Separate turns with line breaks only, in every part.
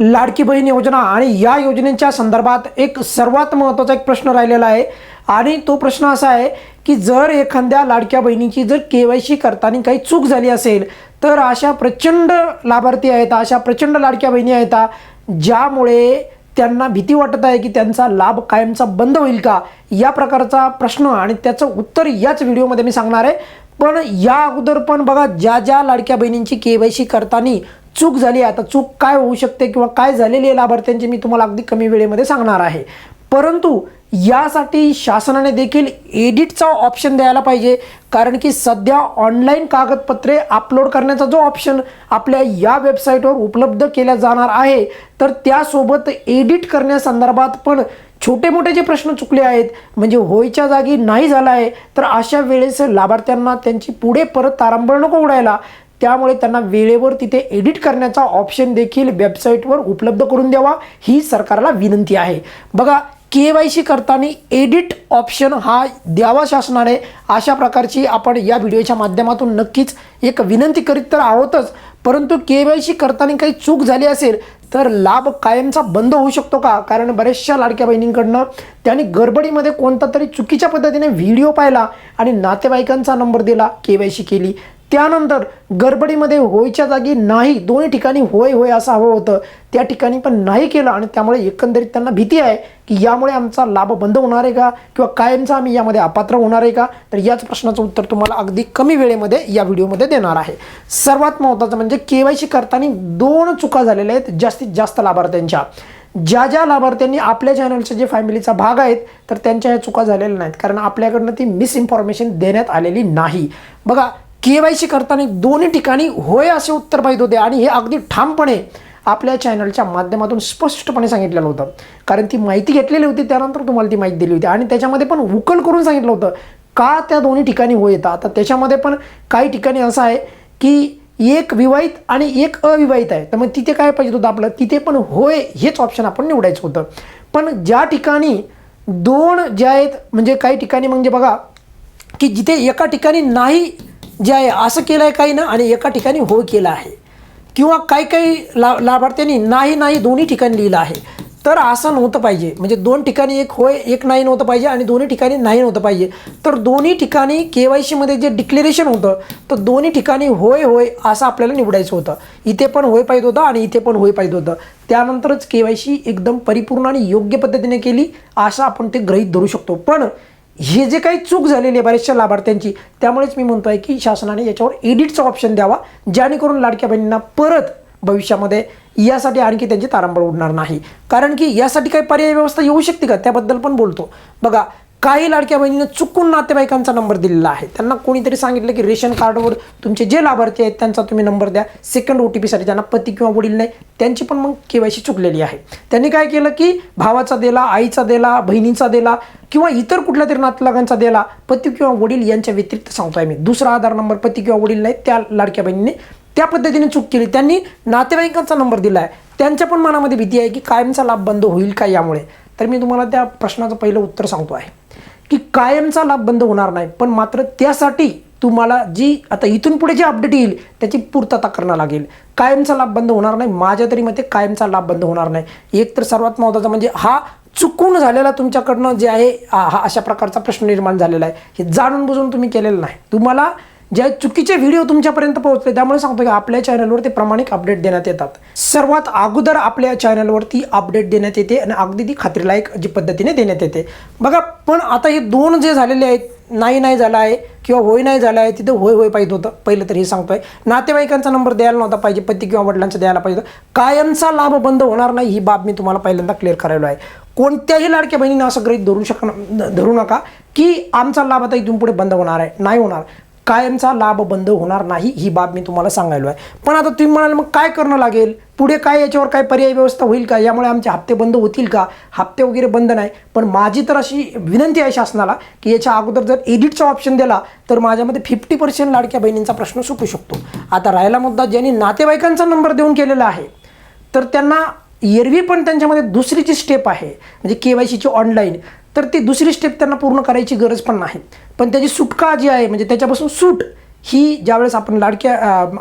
लाडकी बहीण योजना आणि या योजनेच्या संदर्भात एक सर्वात महत्त्वाचा एक प्रश्न राहिलेला आहे. आणि तो प्रश्न असा आहे की जर एखाद्या लाडक्या बहिणीची जर के वाय सी करताना काही चूक झाली असेल तर अशा प्रचंड लाभार्थी आहेत अशा प्रचंड लाडक्या बहिणी आहेत ज्यामुळे त्यांना भीती वाटत आहे की त्यांचा लाभ कायमचा बंद होईल का? या प्रकारचा प्रश्न आणि त्याचं उत्तर याच व्हिडिओमध्ये मी सांगणार आहे. पण या अगोदर पण बघा ज्या ज्या लाडक्या बहिणींची के वाय सी करताना चूक झाली आता चूक काय होऊ शकते किंवा काय झालेली आहे लाभार्थ्यांची मी तुम्हाला अगदी कमी वेळेमध्ये सांगणार आहे. परंतु यासाठी शासनाने देखील एडिटचा ऑप्शन द्यायला पाहिजे. कारण की सध्या ऑनलाईन कागदपत्रे अपलोड करण्याचा जो ऑप्शन आपल्या या वेबसाईटवर उपलब्ध केला जाणार आहे. तर त्यासोबत एडिट करण्यासंदर्भात पण छोटे मोठे जे प्रश्न चुकले आहेत म्हणजे होयच्या जागी नाही झाला आहे तर अशा वेळेस लाभार्थ्यांना त्यांची पुढे परत तारांबळ नको उडायला. त्यामुळे त्यांना वेळेवर तिथे एडिट करण्याचा ऑप्शन देखील वेबसाईटवर उपलब्ध करून द्यावा ही सरकारला विनंती आहे. बघा के वाय सी करताना एडिट ऑप्शन हा द्यावा शासनाने अशा प्रकारची आपण या व्हिडिओच्या माध्यमातून नक्कीच एक विनंती करीत तर आहोतच. परंतु के वाय सी करताना काही चूक झाली असेल तर लाभ कायमचा बंद होऊ शकतो का? कारण बऱ्याचशा लाडक्या बहिणींकडनं त्यांनी गडबडीमध्ये कोणता तरी चुकीच्या पद्धतीने व्हिडिओ पाहिला आणि नातेवाईकांचा नंबर दिला के वाय सी केली. त्यानंतर गडबडीमध्ये होयच्या जागी नाही दोन्ही ठिकाणी होय होय असं हवं होतं. त्या ठिकाणी पण नाही केलं आणि त्यामुळे एकंदरीत त्यांना भीती आहे की यामुळे आमचा लाभ बंद होणार आहे का किंवा कायमचा आम्ही यामध्ये अपात्र होणार आहे का? तर याच प्रश्नाचं उत्तर तुम्हाला अगदी कमी वेळेमध्ये या व्हिडिओमध्ये देणार आहे. सर्वात महत्त्वाचं म्हणजे के वाय सी करताना दोन चुका झालेल्या आहेत जास्तीत जास्त लाभार्थ्यांच्या. ज्या ज्या लाभार्थ्यांनी आपल्या चॅनलचे जे फॅमिलीचा भाग आहेत तर त्यांच्या ह्या चुका झालेल्या नाहीत. कारण आपल्याकडनं ती मिसइन्फॉर्मेशन देण्यात आलेली नाही. बघा के वाय सी करताना दोन्ही ठिकाणी होय असे उत्तर पाहिजे होते. आणि हे अगदी ठामपणे आपल्या चॅनलच्या माध्यमातून स्पष्टपणे सांगितलेलं होतं कारण ती माहिती घेतलेली होती त्यानंतर तुम्हाला ती माहिती दिली होती. आणि त्याच्यामध्ये पण उकल करून सांगितलं होतं का त्या दोन्ही ठिकाणी होय येतं? आता त्याच्यामध्ये पण काही ठिकाणी असं आहे की एक विवाहित आणि एक अविवाहित आहे. तर मग तिथे काय पाहिजे होतं आपलं? तिथे पण होय हेच ऑप्शन आपण निवडायचं होतं. पण ज्या ठिकाणी दोन जे आहेत म्हणजे काही ठिकाणी म्हणजे बघा की जिथे एका ठिकाणी नाही जे आहे असं केलं आहे काही ना आणि एका ठिकाणी हो केलं आहे. किंवा काही काही ला लाभार्थ्यांनी नाही नाही दोन्ही ठिकाणी लिहिलं आहे. तर असं नव्हतं पाहिजे. म्हणजे दोन ठिकाणी एक होय एक नाही नव्हतं पाहिजे आणि दोन्ही ठिकाणी नाही नव्हतं पाहिजे. तर दोन्ही ठिकाणी के वाय सीमध्ये जे डिक्लेरेशन होतं तर दोन्ही ठिकाणी होय होय असं आपल्याला निवडायचं होतं. इथे पण होय पाहिजे होतं आणि इथे पण होय पाहिजे होतं. त्यानंतरच के वाय सी एकदम परिपूर्ण आणि योग्य पद्धतीने केली असं आपण ते ग्रहीत धरू शकतो. पण हे जे काही चूक झालेली आहे बऱ्याचशा लाभार्थ्यांची त्यामुळेच मी म्हणतो आहे की शासनाने याच्यावर एडिटचा ऑप्शन द्यावा जेणेकरून लाडक्या बहिणींना परत भविष्यामध्ये यासाठी आणखी त्यांची तारांबळ उडणार नाही. कारण की यासाठी काही पर्याय व्यवस्था येऊ शकते का? त्याबद्दल पण बोलतो. बघा काही लाडक्या बहिणीनं चुकून नातेवाईकांचा नंबर दिलेला आहे. त्यांना कोणीतरी सांगितलं की रेशन कार्डवर तुमचे जे लाभार्थी आहेत त्यांचा तुम्ही नंबर द्या. सेकंड ओ टी पीसाठी ज्यांना पती किंवा वडील नाही त्यांची पण मग के वाय सी चुकलेली आहे. त्यांनी काय केलं की भावाचा दिला आईचा दिला बहिणीचा दिला किंवा इतर कुठल्या तरी नातलगांचा दिला पती किंवा वडील यांच्या व्यतिरिक्त सांगतोय मी दुसरा आधार नंबर पती किंवा वडील नाही त्या लाडक्या बहिणीने त्या पद्धतीने चूक केली. त्यांनी नातेवाईकांचा नंबर दिला आहे त्यांच्या पण मनामध्ये भीती आहे की कायमचा लाभ बंद होईल का यामुळे? तर मी तुम्हाला त्या प्रश्नाचं पहिलं उत्तर सांगतो आहे की कायमचा लाभ बंद होणार नाही पण मात्र त्यासाठी तुम्हाला जी आता इथून पुढे जे अपडेट येईल त्याची पूर्तता करणं लागेल. कायमचा लाभ बंद होणार नाही माझ्या तरी मते कायमचा लाभ बंद होणार नाही. एक तर सर्वात महत्त्वाचा म्हणजे हा चुकून झालेला तुमच्याकडनं जे आहे हा अशा प्रकारचा प्रश्न निर्माण झालेला आहे. हे जाणून बुजून तुम्ही केलेलं नाही. तुम्हाला ज्या चुकीचे व्हिडिओ तुमच्यापर्यंत पोहोचले त्यामुळे सांगतो की आपल्या चॅनलवर ते प्रामाणिक अपडेट देण्यात येतात. सर्वात अगोदर आपल्या चॅनलवरती अपडेट देण्यात येते आणि अगदी ती खात्रीलायक जी पद्धतीने देण्यात येते. बघा पण आता हे दोन जे झालेले आहेत नाही नाही झाला आहे किंवा होय नाही झाला आहे तिथं होय होय पाहिजे होतं. पहिलं तर हे सांगतोय. नातेवाईकांचा नंबर द्यायला नव्हता पाहिजे पती किंवा वडिलांचा द्यायला पाहिजे होतं. कायमचा लाभ बंद होणार नाही ही बाब मी तुम्हाला पहिल्यांदा क्लिअर करायला आहे. कोणत्याही लाडक्या बहिणीने असं गृहित धरू शक धरू नका की आमचा लाभ आता इथून पुढे बंद होणार आहे नाही होणार. कायमचा लाभ बंद होणार नाही ही बाब मी तुम्हाला सांगायलो आहे. पण आता तुम्ही म्हणाल मग काय करणं लागेल? पुढे काय याच्यावर काय पर्याय व्यवस्था होईल का? यामुळे आमचे हप्ते बंद होतील का? हप्ते वगैरे बंद नाही. पण माझी तर अशी विनंती आहे शासनाला की याच्या अगोदर जर एडिटचा ऑप्शन दिला तर माझ्यामध्ये फिफ्टी पर्सेंट लाडक्या बहिणींचा प्रश्न सुटू शकतो. आता राहिला मुद्दा ज्यांनी नातेवाईकांचा नंबर देऊन केलेला आहे तर त्यांना एरवी पण त्यांच्यामध्ये दुसरी जी स्टेप आहे. म्हणजे के वाय सीची ऑनलाईन तर ती दुसरी स्टेप त्यांना पूर्ण करायची गरज पण नाही. पण त्याची सुटका जी आहे म्हणजे त्याच्यापासून सूट ही ज्यावेळेस आपण लाडक्या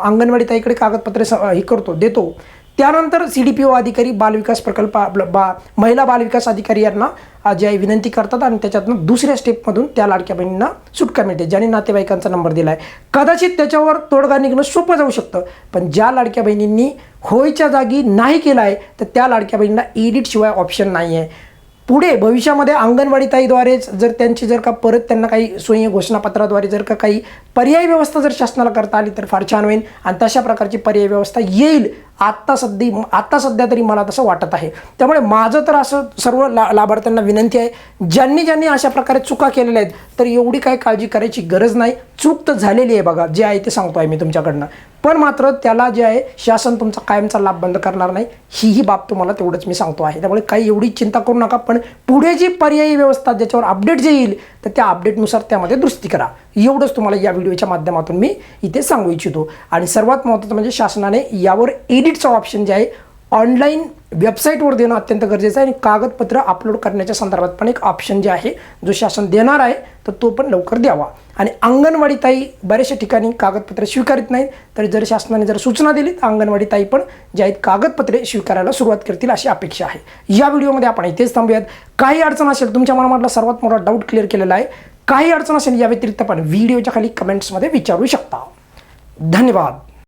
अंगणवाडी ताईकडे कागदपत्रे स- हे करतो देतो त्यानंतर सी डी पी ओ अधिकारी बालविकास प्रकल्प आपलं बा महिला बालविकास अधिकारी यांना जे आहे विनंती करतात आणि त्याच्यातनं दुसऱ्या स्टेपमधून त्या लाडक्या बहिणींना सुटका मिळते ज्यांनी नातेवाईकांचा नंबर दिला आहे कदाचित त्याच्यावर तोडगा निघणं सोपं जाऊ शकतं पण ज्या लाडक्या बहिणींनी होयच्या जागी नाही केलं आहे तर त्या लाडक्या बहिणींना एडिटशिवाय ऑप्शन नाही आहे पुढे भविष्यामध्ये अंगणवाडीताईद्वारेच जर त्यांची जर का परत त्यांना काही सोयी घोषणापत्राद्वारे जर का काही पर्यायी व्यवस्था जर शासनाला करता आली तर फार छान होईल. आणि तशा प्रकारची पर्यायी व्यवस्था येईल आत्ता सध्या आत्ता सध्या तरी मला तसं वाटत आहे. त्यामुळे माझं तर असं सर्व ला लाभार्थ्यांना विनंती आहे ज्यांनी ज्यांनी अशा प्रकारे चुका केलेल्या आहेत तर एवढी काही काळजी करायची गरज नाही. चूक तर झालेली आहे बघा जे आहे ते सांगतो आहे मी तुमच्याकडनं. पण मात्र त्याला जे आहे शासन तुमचा कायमचा लाभ बंद करणार नाही. ही ही बाब तुम्हाला तेवढंच मी सांगतो आहे. त्यामुळे काही एवढी चिंता करू नका पण पुढे जी पर्यायी व्यवस्था ज्याच्यावर अपडेट जे येईल तर त्या अपडेटनुसार त्यामध्ये दुरुस्ती करा. एवढंच तुम्हाला या व्हिडिओच्या माध्यमातून मी इथे सांगू इच्छितो. आणि सर्वात महत्त्वाचं म्हणजे शासनाने यावर एडिटचा ऑप्शन जे आहे ऑनलाईन वेबसाईटवर देणं अत्यंत गरजेचं आहे. आणि कागदपत्र अपलोड करण्याच्या संदर्भात पण एक ऑप्शन जे आहे जो शासन देणार आहे तर तो पण लवकर द्यावा. आणि अंगणवाडी ताई बऱ्याचशा ठिकाणी कागदपत्रे स्वीकारत नाहीत. तर जर शासनाने जर सूचना दिली तर अंगणवाडी ताई पण जे आहेत कागदपत्रे स्वीकारायला सुरुवात करतील अशी अपेक्षा आहे. या व्हिडिओमध्ये आपण इथेच थांबूयात. काही अडचण असेल तुमच्या मनामधला सर्वात मोठा डाऊट क्लिअर केलेला आहे. काही अडचण असेल या व्यतिरिक्त पण व्हिडिओच्या खाली कमेंट्समध्ये विचारू शकता. धन्यवाद.